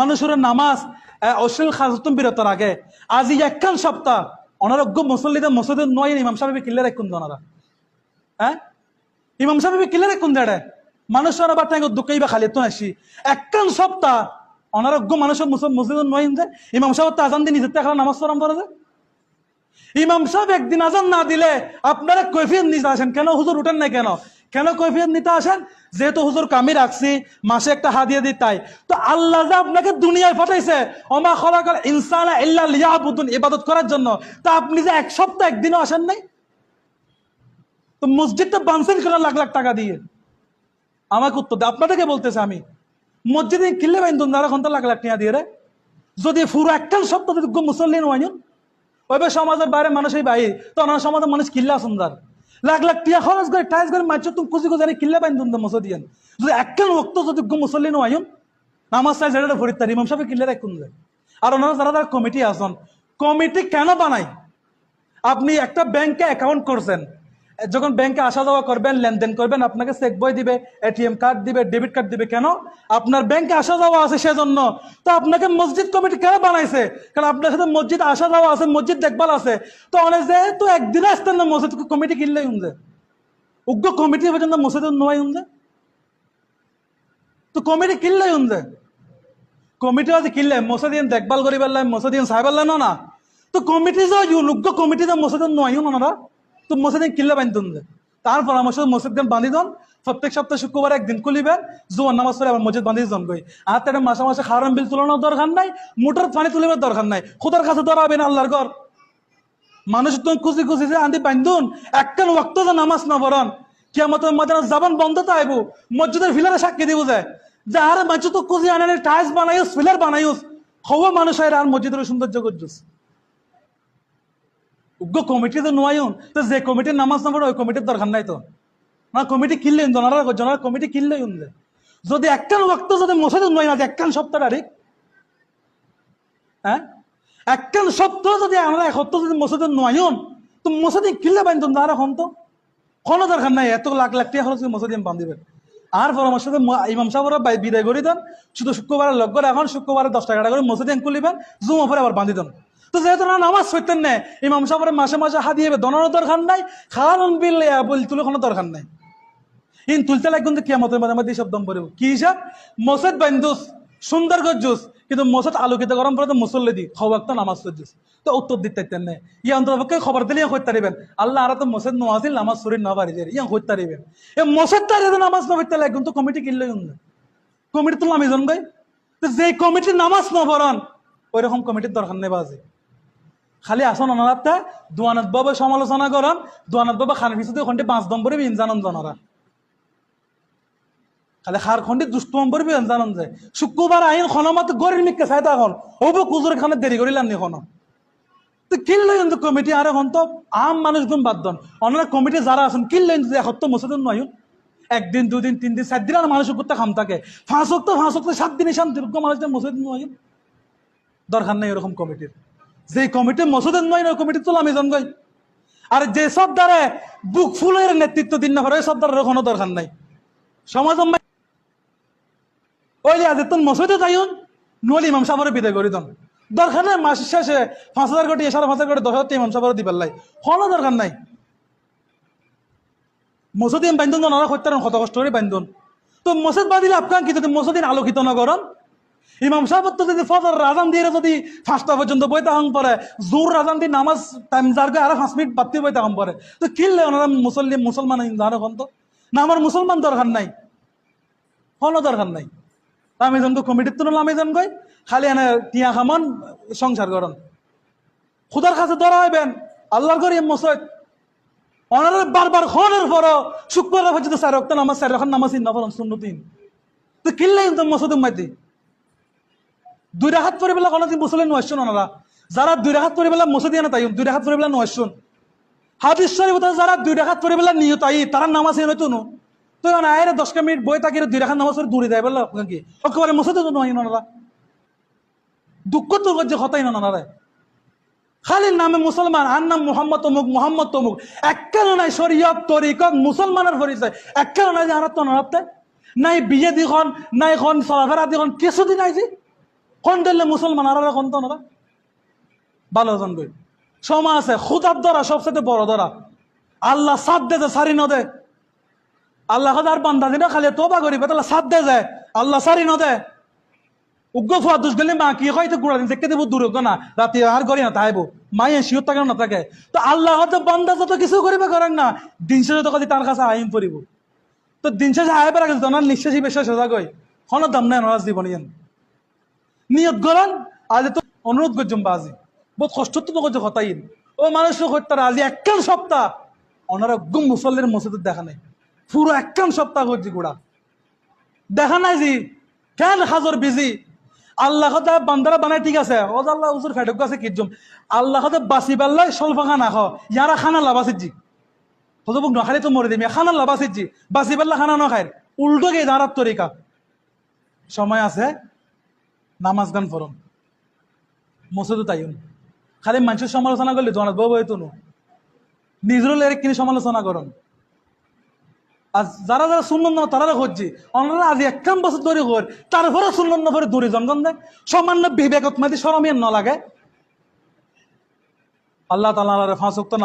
মানুষের নামাজ অশ্লীল আজি একখান সপ্তাহ, অনারোগ্য মুসল্লিদের মসজিদের নয় ইমাম সাহেব কিল্লে রাখুন ওনারা? হ্যাঁ ইমাম সাহেব কিল্লে রাখুন দেড়ে মানুষের আবার বা খালি তো আসি। একখান সপ্তাহ, অনারোগ্য মানুষের মসজিদের নয় যে ইমাম সাহেব তো আজান দিয়ে নিজের টাকা নামাজ পড়াম করে যে ইমাম সাহেব একদিন আজান না দিলে আপনারা কৈফিয়ত নিতে আসেন। কেন? হুজুর উঠেন না কেন? কেন কৈফিয়ত নিতে আসেন? যেহেতু হুজুর কামি রাখছি মাসে একটা হাদিয়া দিই তাই। তো আল্লাহ আপনাকে দুনিয়ায় পাঠাইছে অমা খরা খলাকাল ইনসান ইল্লা লিয়াবুদুন, ইবাদত করার জন্য। তা আপনি যে এক সপ্তাহ একদিনও আসেন নাই? তো মসজিদটা বানসেন করেন লাখ লাখ টাকা দিয়ে। আমাকে উত্তর দেয় আপনাদেরকে বলতেছে আমি, মসজিদে কিনলে বাইন দুন্দারা ঘণ্টা লাখ লাখ টাকা দিয়ে রে। যদি পুরো একটা সপ্তাহ যদি মুসল্লি নয় ওইভাবে সমাজের বাইরে মানুষই বাইরে তো সমাজের মানুষ কিল্লা সুন্দর লাখ লাখ টিয়া খরচ করে টাইস করে মাছ তুমি কুচি আরে কিল্লা বাইন তুমি মসো দিয়ান যদি একখান ওক্ত যদি মুসল্লি নো আইন নামাজ চাই যেটা ভরি তার ইমাম সাহেব কিল্লা রাখুন যায় আর ওনারা যারা যারা কমিটি আসন কমিটি কেন বানাই? আপনি একটা ব্যাংকে অ্যাকাউন্ট করছেন যখন ব্যাংকে আসা যাওয়া করবেন, লেনদেন করবেন, আপনাকে চেক বই দিবে এটিএম কার্ড দিবে ডেবিট কার্ড দিবে, কেন? আপনার ব্যাংকে আসা যাওয়া আছে সেজন্য। তো আপনাকে মসজিদ কমিটি কেন বানাইছে? কারণ আপনার সাথে মসজিদ আসা যাওয়া আছে, মসজিদ দেখভাল আছে। তো অনেক যে, তো একদিন আসতেন না, মসজিদ কমিটি কিনলেই উনছে উগ্র কমিটি পর্যন্ত মসজিদ নয় উনছে তো কমিটি কিনলেই উনছে কমিটি আছে কিনলে মসজিদ দেখভাল করি পারলাম মসজিদ সাহেব না তো কমিটি যে, উগ্র কমিটি যে মসজিদ নয় ওনারা? তো মসজিদ কিনলে বান্ধন তার পরামর্শ মসজিদ বান্ধি দন। প্রত্যেক সপ্তাহে শুক্রবার একদিন খুলিবেন। জোয়ার নামাজ পড়ে আবার মসজিদ বান্ধি জন গই আর তার মাসে মাসে খারাম বিল তুলানোর দরকার নাই, মোটর পানি তুলিবার দরকার নাই। খুদার কাছে ধরাবেন আল্লাহর ঘর। মানুষ তুমি খুশি খুশি যে আন্দি বান্ধুন, একখান ওয়াক্ত যে নামাজ না পড়ন। কিয়ামতের মাঝে জবান বন্ধ তো আইব, মসজিদের ফিলারে সাক্ষী দিব যায়। যে আরে মানুষ তো খুশি আনে টাইলস বানাইস, ফিলার বানাইস। হওয়া মানুষ হয় আর মসজিদের সৌন্দর্য করছিস উগ্র কমিটি তো নোয়াইন তো যে কমিটির নামাজ না পড়ে ওই কমিটির দরকার নাই তো। না, কমিটি কিনলে জনারা জনারা কমিটি কিনলে উনলে। যদি একখান ওয়াক্ত যদি মসজিদ নয় না একখান সপ্তাহ তারিখ হ্যাঁ একখান সপ্তাহ যদি আমরা এক সপ্তাহ যদি মসজিদে নয়ন তো মসজিদে কিনলে বান্ধব না আর এখন তো। কোনো দরকার নাই এত লাখ লাখ টাকা খরচ মসজিদে বান্ধিবেন আর পরামর্শ ইমাম সাহেবরা বিদায় করে দেন শুধু শুক্রবারে লগ করে এখন শুক্রবারে দশ টাকা করে মসজিদে খুলিবেন জুম ওপরে আবার বান্ধি দেন তো যেহেতু না নামাজ হইতেন না, ইমাম সাহেবরা মাসে মাসে হাত দিয়ে দনারও দরকার নাই খাওয়ান বিল বল তুলে কোনো দরকার নাই। ইন তুলতে লাগবেন কিয়ামতের মাঝে মধ্যে সব দম পড়ব। কি হিসাব? মসজিদ বান্ধুস সুন্দর গজ্জুস কিন্তু মসজিদ আলোকিত গরম পরে তো মুসল্লি দি খবর তো নামাজ সজ্জুস তো উত্তর দিতে তেন না। ইয়া অন্তরপক্ষে খবর দিলে ইয়া করতে আল্লাহ আর তো মসজিদ নোয়াছিল নামাজ শরীর না পারি যায়, ইয়া করতে পারিবেন। এ মসজিদ তার নামাজ না পড়তে লাগবেন তো কমিটি কিনলে কমিটি তো আমি জন গাই তো যে কমিটি নামাজ না পড়ান ওই রকম কমিটির দরকার নেই বাজে। খালি আসন অনারাতে দোয়ানত বাবা সমালোচনা করান দোয়ানত বাবা খান পিছতে ওখানটি পাঁচ নম্বরে ইনজানন জনারা। খালি খার খন্ডি দুষ্ট নম্বরে ইনজানন যায়। শুক্রবার আইন খনমাত গরির মিকে চাই তখন ওব কুজুর খানে দেরি করিলাম নি খনো তো কিনলে কিন্তু কমিটি আর এখন তো, আম মানুষগুন বাদ দন। অনারা কমিটি যারা আছেন কিনলে কিন্তু এখন তো মসজিদ নয় একদিন, দুদিন, তিন দিন, চার দিন আর মানুষ করতে খাম থাকে। ফাঁস হোক তো ফাঁস হোক তো সাত দিন শান্তি মানুষদের মসজিদ নয় দরকার নেই এরকম কমিটির। যে কমিটি মসজিদের নয় ওই কমিটি তোলা আমি জন গই আর যে সব দ্বারা বুক ফুলের নেতৃত্ব দিন না পারে, ওই সব দ্বারা কোনো দরকার নাই। সমাজ ওই যে আজ তুমি মসজিদে যাইন নলি ইমাম সাহেবের বিদায় করি দন। দরকার নাই, মাস শেষে পাঁচ হাজার কোটি, সাড়ে পাঁচ হাজার কোটি, দশ হাজার ইমাম সাহেবের দিবার লাই। কোনো দরকার নাই। মসজিদ বান্ধন ওনারা হত্যার কত কষ্ট করে বান্ধন তো মসজিদ বাঁধিলে আপনার কি? যদি মসজিদ আলোকিত না করেন ইমাম সাহেব তো যদি ফজর রাজান দিয়ে যদি পাঁচটা পর্যন্ত বইতে হং পরে জোর রাজান দিয়ে নামাজ টাইম যার গিয়ে আরও পাঁচ মিনিট বাড়তি বইতে হং পরে তো কিনলে ওনারা মুসল্লি, মুসলমান জানো এখন তো? না, আমার মুসলমান দরকার নাই। কোনো দরকার নাই। আমি জন কমিটির তুলনা আমি জন কই? খালি এনে টিয়া খামন, সংসার করন। খুদার কাছে ধরা হইবেন আল্লাহর করি মসজিদ। ওনারা বারবার খনের পর শুক্রবার পর্যন্ত স্যার রক্ত নামাজ স্যার এখন নামাজ না পড়ন সুন্নতিন তো কিনলে তো মসজিদ মাইতি দুই রাখাত পরে বেলা কোনো দিন মুসলিম নয়শন ওনারা যারা দুই রাখাত পরে বেলা মসজিদ না তাই দুই রাখাত পরে বেলা নয়শন হাদিস শরীফ যারা দুই রাখাত পরে বেলা নিয়ত আই তারা নামাজ এনে তো তো না আয় দশ মিনিট বই তাকে দুই রাখাত নামাজ দূরে যায় বলল কি? একেবারে মসজিদে তো নয় ওনারা দুঃখ তো যে হতাই না ওনারা খালি নামে মুসলমান, আর নাম মোহাম্মদ তমুক মোহাম্মদ তমুক এককাল নাই শরীয়ত তরিকত মুসলমানের পরিচয়। এককাল নাই যে আর তো নাই বিয়ে দিখন নাই এখন চলাফেরা দিখন কিছুদিন আইছি। কোন দিলে মুসলমান আর কোন তো ওনারা ভালো জন গই সমা আছে, খুদার দ্বারা সবচেয়ে বড় দ্বারা। আল্লাহ সাথ দে যে সারি নদে। আল্লাহ আর বান্দা দিনা খালি তোবা করিবে তাহলে সাথ দে যায় আল্লাহ সারি নদে। উগ্র ফুয়া দুষ গেলে মা কি হয়তো গুড়া দিন, দেখতে দেবো দূর না। রাতে আর করি না তাইবো মায়ে শিওর থাকে না থাকে। তো আল্লাহ হয়তো বান্দা যত কিছু করিবে করেন না, দিন শেষে তো কদি তার কাছে আইন পড়িব। তো দিন শেষে আয় পেরা গেছে ওনার নিঃশ্বাসী বেশ্বাস সোজা গই হনো দাম নাই ওনার দিব ইয়ান। নিয়ত গলান আজ তো অনুরোধ করছম বাজি বহুত কষ্ট তো করছে হতাইন ও মানুষ হত্যার আজি একখান সপ্তাহ দেখা নাই। পুরো একখান সপ্তাহ করছি দেখা নাই জি? কেন হাজর বিজি? আল্লাহ বান্দারা বানায় ঠিক আছে। ও আল্লাহ উজুর ফেটক আছে কিজম আল্লাহ বাসি পাল্লাই স্বল্প খানা ইয়ারা খানা লাভাসির জি। হতো বুক নখালে তো মরে দিম খানা লাভাসির জি। বাসি পাল্লা খানা নখায় উল্টো গে দাঁড়ার তরিকা? সময় আছে। নামাজ গান ফরম মসজিদও তাইন খালি মানুষের সমালোচনা করলে জনাত বউ হইতো নো। নিজেরও লেরে কিনে সমালোচনা করুন। আর যারা যারা শুনলেন না, তারা হচ্ছে অন্যরা আজ একখান বছর ধরে কর তারপরে শুনলেন না পরে দূরে জনগণ দেয়। সামান্য বিবেকত মাতি সরমিয়ান ন লাগে। আল্লাহ তালা ফাঁসুক্ত